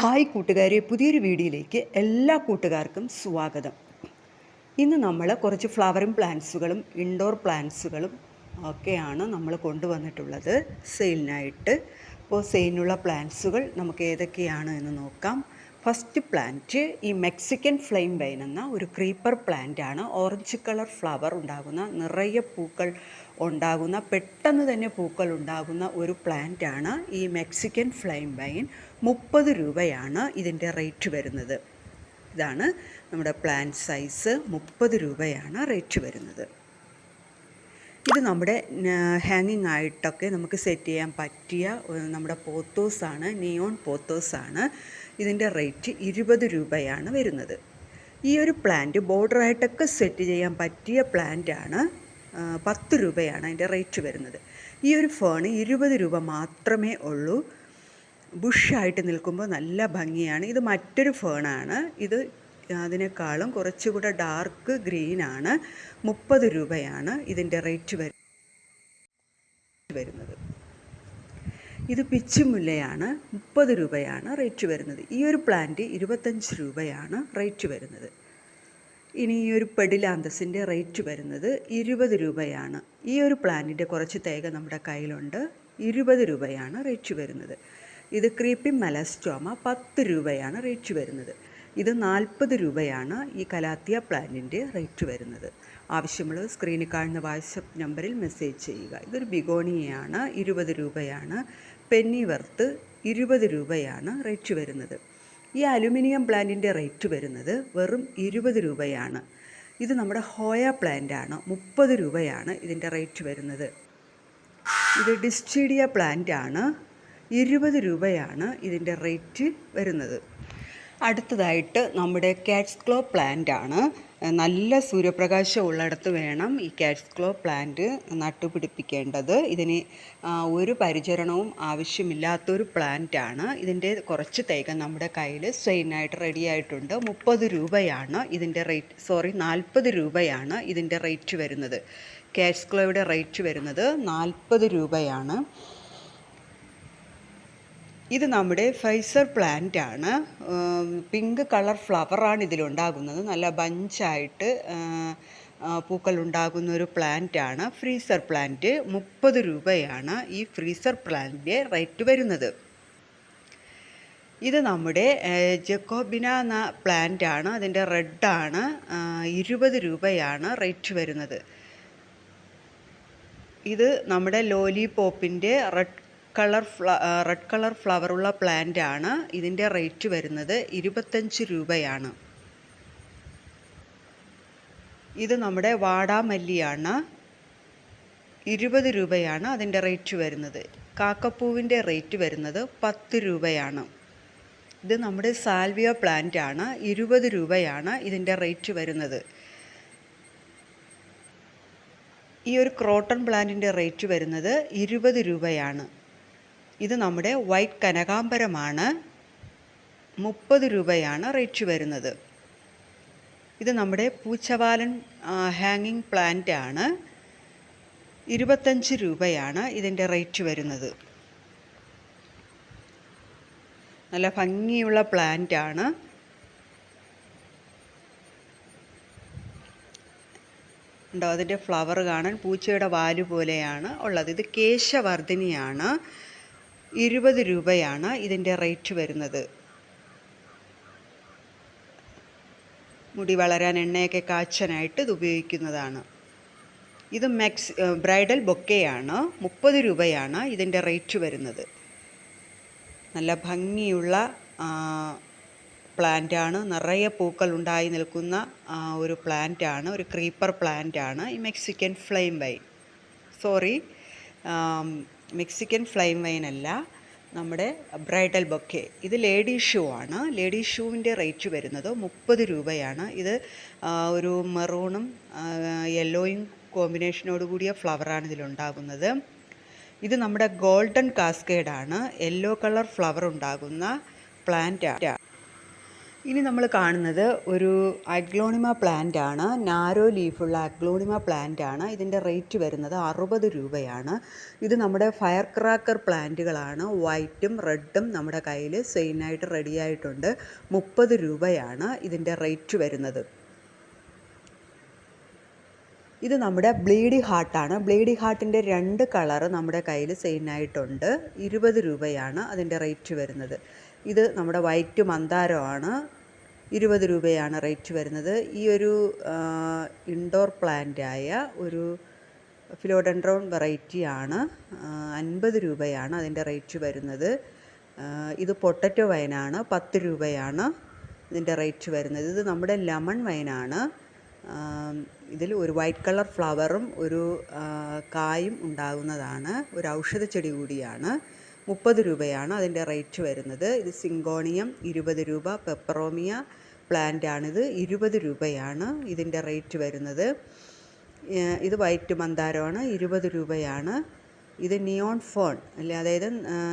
Hi കൂട്ടുകാരെ പുതിയൊരു വീഡിയോയിലേക്ക് എല്ലാ കൂട്ടുകാർക്കും സ്വാഗതം. ഇന്ന് നമ്മൾ കുറച്ച് ഫ്ലവറിങ് പ്ലാന്റ്സുകളും ഇൻഡോർ പ്ലാന്റ്സുകളും ഒക്കെയാണ് നമ്മൾ കൊണ്ടുവന്നിട്ടുള്ളത്. സെയിലിനായിട്ട്. അപ്പോൾ സെയിലിനുള്ള പ്ലാന്റ്സുകൾ നമുക്ക് ഏതൊക്കെയാണ് എന്ന് നോക്കാം. ഫസ്റ്റ് പ്ലാന്റ് ഈ മെക്സിക്കൻ ഫ്ലെയിം വൈൻ എന്ന ഒരു ക്രീപ്പർ പ്ലാന്റ് ആണ്. ഓറഞ്ച് കളർ ഫ്ലവർ ഉണ്ടാകുന്ന നിറയെ പൂക്കൾ ഉണ്ടാകുന്ന പെട്ടെന്ന് തന്നെ പൂക്കൾ ഉണ്ടാകുന്ന ഒരു പ്ലാന്റ് ആണ് ഈ മെക്സിക്കൻ ഫ്ലെയിം വൈൻ മുപ്പത് രൂപയാണ് ഇതിന്റെ റേറ്റ് വരുന്നത്. ഇതാണ് നമ്മുടെ പ്ലാന്റ് സൈസ്. മുപ്പത് രൂപയാണ് റേറ്റ് വരുന്നത്. ഇത് നമ്മുടെ ഹാങ്ങിങ് ആയിട്ടൊക്കെ നമുക്ക് സെറ്റ് ചെയ്യാൻ പറ്റിയ നമ്മുടെ പോത്തോസാണ് നിയോൺ പോത്തോസാണ് ഇതിന്റെ റേറ്റ് ഇരുപത് രൂപയാണ് വരുന്നത്. ഈ ഒരു പ്ലാന്റ് ബോർഡറായിട്ടൊക്കെ സെറ്റ് ചെയ്യാൻ പറ്റിയ പ്ലാന്റാണ് പത്ത് രൂപയാണ് അതിന്റെ റേറ്റ് വരുന്നത്. ഈ ഒരു ഫേണ് ഇരുപത് രൂപ മാത്രമേ ഉള്ളൂ. ബുഷായിട്ട് നിൽക്കുമ്പോൾ നല്ല ഭംഗിയാണ്. ഇത് മറ്റൊരു ഫേണാണ് ഇത് അതിനേക്കാളും കുറച്ചുകൂടെ ഡാർക്ക് ഗ്രീനാണ് മുപ്പത് രൂപയാണ് ഇതിന്റെ റേറ്റ് വരുന്നത്. ഇത് പിച്ചുമുല്ലയാണ് മുപ്പത് രൂപയാണ് റേറ്റ് വരുന്നത്. ഈ ഒരു പ്ലാന്റ് ഇരുപത്തഞ്ച് രൂപയാണ് റേറ്റ് വരുന്നത്. ഇനി ഈ ഒരു പെഡിലാന്തസിന്റെ റേറ്റ് വരുന്നത് ഇരുപത് രൂപയാണ്. ഈ ഒരു പ്ലാന്റിന്റെ കുറച്ച് തേക നമ്മുടെ കയ്യിലുണ്ട്. ഇരുപത് രൂപയാണ് റേറ്റ് വരുന്നത്. ഇത് ക്രീപ്പി മലസ്റ്റോമ പത്ത് രൂപയാണ് റേറ്റ് വരുന്നത്. ഇത് നാൽപ്പത് രൂപയാണ് ഈ കലാത്തിയ പ്ലാന്റിന്റെ റേറ്റ് വരുന്നത്. ആവശ്യമുള്ളത് സ്ക്രീനിൽ കാണുന്ന വാട്സപ്പ് നമ്പറിൽ മെസ്സേജ് ചെയ്യുക. ഇതൊരു ബിഗോണിയയാണ് ഇരുപത് രൂപയാണ്. പെന്നി വർത്ത് ഇരുപത് രൂപയാണ് റേറ്റ് വരുന്നത്. ഈ അലുമിനിയം പ്ലാന്റിന്റെ റേറ്റ് വരുന്നത് വെറും ഇരുപത് രൂപയാണ്. ഇത് നമ്മുടെ ഹോയ പ്ലാന്റ് ആണ് മുപ്പത് രൂപയാണ് ഇതിന്റെ റേറ്റ് വരുന്നത്. ഇത് ഡിസ്റ്റീഡിയ പ്ലാന്റ് ആണ് ഇരുപത് രൂപയാണ് ഇതിന്റെ റേറ്റ് വരുന്നത്. അടുത്തതായിട്ട് നമ്മുടെ കാറ്റ്സ് ക്ലോ പ്ലാന്റ് ആണ്. നല്ല സൂര്യപ്രകാശം ഉള്ളിടത്ത് വേണം ഈ കാറ്റ്സ് ക്ലോ പ്ലാന്റ് നട്ടുപിടിപ്പിക്കേണ്ടത്. ഇതിന് ഒരു പരിചരണവും ആവശ്യമില്ലാത്തൊരു പ്ലാന്റ് ആണ്. ഇതിന്റെ കുറച്ച് തൈകൾ നമ്മുടെ കയ്യിൽ സെയിനായിട്ട് റെഡി ആയിട്ടുണ്ട്. മുപ്പത് രൂപയാണ് ഇതിന്റെ റേറ്റ് സോറി നാൽപ്പത് രൂപയാണ് ഇതിന്റെ റേറ്റ് വരുന്നത്. കാറ്റ്സ് ക്ലോയുടെ റേറ്റ് വരുന്നത് നാൽപ്പത് രൂപയാണ്. ഇത് നമ്മുടെ ഫൈസർ പ്ലാന്റ് ആണ്. പിങ്ക് കളർ ഫ്ലവറാണ് ഇതിലുണ്ടാകുന്നത്. നല്ല ബഞ്ചായിട്ട് പൂക്കൾ ഉണ്ടാകുന്ന ഒരു പ്ലാന്റ് ആണ്. ഫ്രീസർ പ്ലാന്റ് മുപ്പത് രൂപയാണ് ഈ ഫ്രീസർ പ്ലാന്റിന്റെ റേറ്റ് വരുന്നത്. ഇത് നമ്മുടെ ജക്കോബിന എന്ന പ്ലാന്റ് ആണ്. അതിന്റെ റെഡാണ് ഇരുപത് രൂപയാണ് റേറ്റ് വരുന്നത്. ഇത് നമ്മുടെ ലോലി പോപ്പിന്റെ റെഡ് കളർ ഫ്ല റെഡ് കളർ ഫ്ലവറുള്ള പ്ലാന്റ് ആണ്. ഇതിന്റെ റേറ്റ് വരുന്നത് ഇരുപത്തഞ്ച് രൂപയാണ്. ഇത് നമ്മുടെ വാടാമല്ലിയാണ്. ഇരുപത് രൂപയാണ് അതിന്റെ റേറ്റ് വരുന്നത്. കാക്കപ്പൂവിന്റെ റേറ്റ് വരുന്നത് പത്ത് രൂപയാണ്. ഇത് നമ്മുടെ സാൽവിയ പ്ലാന്റ് ആണ്. ഇരുപത് രൂപയാണ് ഇതിന്റെ റേറ്റ് വരുന്നത്. ഈ ഒരു ക്രോട്ടൺ പ്ലാന്റിന്റെ റേറ്റ് വരുന്നത് ഇരുപത് രൂപയാണ്. ഇത് നമ്മുടെ വൈറ്റ് കനകാംബരമാണ്. മുപ്പത് രൂപയാണ് റേറ്റ് വരുന്നത്. ഇത് നമ്മുടെ പൂച്ചവാലൻ ഹാങ്ങിങ് പ്ലാന്റ് ആണ്. ഇരുപത്തഞ്ച് രൂപയാണ് ഇതിന്റെ റേറ്റ് വരുന്നത്. നല്ല ഭംഗിയുള്ള പ്ലാന്റ് ആണ്. ഉണ്ടോ? അതിന്റെ ഫ്ലവർ കാണാൻ പൂച്ചയുടെ വാൽ പോലെയാണ് ഉള്ളത്. ഇത് കേശവർദ്ധിനിയാണ്. ഇരുപത് രൂപയാണ് ഇതിന്റെ റേറ്റ് വരുന്നത്. മുടി വളരാൻ എണ്ണയൊക്കെ കാച്ചാനായിട്ട് ഇത് ഉപയോഗിക്കുന്നതാണ്. ഇത് മെക്സ് ബ്രൈഡൽ ബൊക്കെയാണ്. മുപ്പത് രൂപയാണ് ഇതിന്റെ റേറ്റ് വരുന്നത്. നല്ല ഭംഗിയുള്ള പ്ലാന്റാണ്. നിറയെ പൂക്കൾ ഉണ്ടായി നിൽക്കുന്ന ഒരു പ്ലാന്റാണ്. ഒരു ക്രീപ്പർ പ്ലാന്റാണ് ഈ Mexican flame vine. Sorry Mexican flame vine അല്ല നമ്മുടെ ബ്രൈഡൽ ബൊക്കെ ഇത് ലേഡി ഷൂ ആണ്. ലേഡി ഷൂവിന്റെ റേറ്റ് വരുന്നത് മുപ്പത് രൂപയാണ്. ഇത് ഒരു മെറൂണും യെല്ലോയും കോമ്പിനേഷനോട് കൂടിയ ഫ്ലവറാണ് ഇതിലുണ്ടാകുന്നത് ഇത് നമ്മുടെ ഗോൾഡൻ കാസ്കേഡാണ് യെല്ലോ കളർ ഫ്ലവർ ഉണ്ടാകുന്ന പ്ലാന്റ് ഇനി നമ്മൾ കാണുന്നത് ഒരു അഗ്ലോണിമ പ്ലാന്റ് ആണ്. നാരോ ലീഫുള്ള അഗ്ലോണിമ പ്ലാന്റ് ആണ്. ഇതിന്റെ റേറ്റ് വരുന്നത് അറുപത് രൂപയാണ്. ഇത് നമ്മുടെ ഫയർ ക്രാക്കർ പ്ലാന്റുകളാണ് വൈറ്റും റെഡും നമ്മുടെ കയ്യിൽ സെയിനായിട്ട് റെഡി ആയിട്ടുണ്ട്. മുപ്പത് രൂപയാണ് ഇതിന്റെ റേറ്റ് വരുന്നത്. ഇത് നമ്മുടെ ബ്ലീഡി ഹാർട്ടാണ് ബ്ലീഡി ഹാർട്ടിന്റെ രണ്ട് കളറ് നമ്മുടെ കയ്യിൽ സെയിനായിട്ടുണ്ട് ഇരുപത് രൂപയാണ് അതിന്റെ റേറ്റ് വരുന്നത്. ഇത് നമ്മുടെ വൈറ്റ് മന്ദാരമാണ്. ഇരുപത് രൂപയാണ് റേറ്റ് വരുന്നത്. ഈ ഒരു ഇൻഡോർ പ്ലാന്റായ ഒരു ഫിലോഡൻഡ്രോൺ വെറൈറ്റിയാണ് അൻപത് രൂപയാണ് അതിന്റെ റേറ്റ് വരുന്നത്. ഇത് പൊട്ടറ്റോ വൈനാണ്. പത്ത് രൂപയാണ് ഇതിന്റെ റേറ്റ് വരുന്നത്. ഇത് നമ്മുടെ ലെമൺ വൈനാണ്. ഇതിൽ ഒരു വൈറ്റ് കളർ ഫ്ലവറും ഒരു കായും ഉണ്ടാകുന്നതാണ്. ഒരു ഔഷധ ചെടി കൂടിയാണ്. മുപ്പത് രൂപയാണ് അതിന്റെ റേറ്റ് വരുന്നത്. ഇത് സിങ്കോണിയം ഇരുപത് രൂപ പെപ്പറോമിയ പ്ലാന്റ് ആണിത് ഇരുപത് രൂപയാണ് ഇതിന്റെ റേറ്റ് വരുന്നത്. ഇത് വൈറ്റ് മന്ദാരമാണ് ഇരുപത് രൂപയാണ്. ഇത് നിയോൺ ഫേൺ അല്ലെ? അതായത്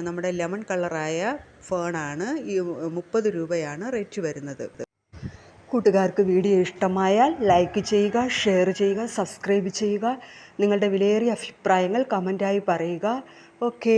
നമ്മുടെ ലെമൺ കളറായ ഫേണാണ്. ഈ മുപ്പത് രൂപയാണ് റേറ്റ് വരുന്നത്. കൂട്ടുകാർക്ക് വീഡിയോ ഇഷ്ടമായാൽ ലൈക്ക് ചെയ്യുക ഷെയർ ചെയ്യുക സബ്സ്ക്രൈബ് ചെയ്യുക. നിങ്ങളുടെ വിലയേറിയ അഭിപ്രായങ്ങൾ കമന്റായി പറയുക. Okay.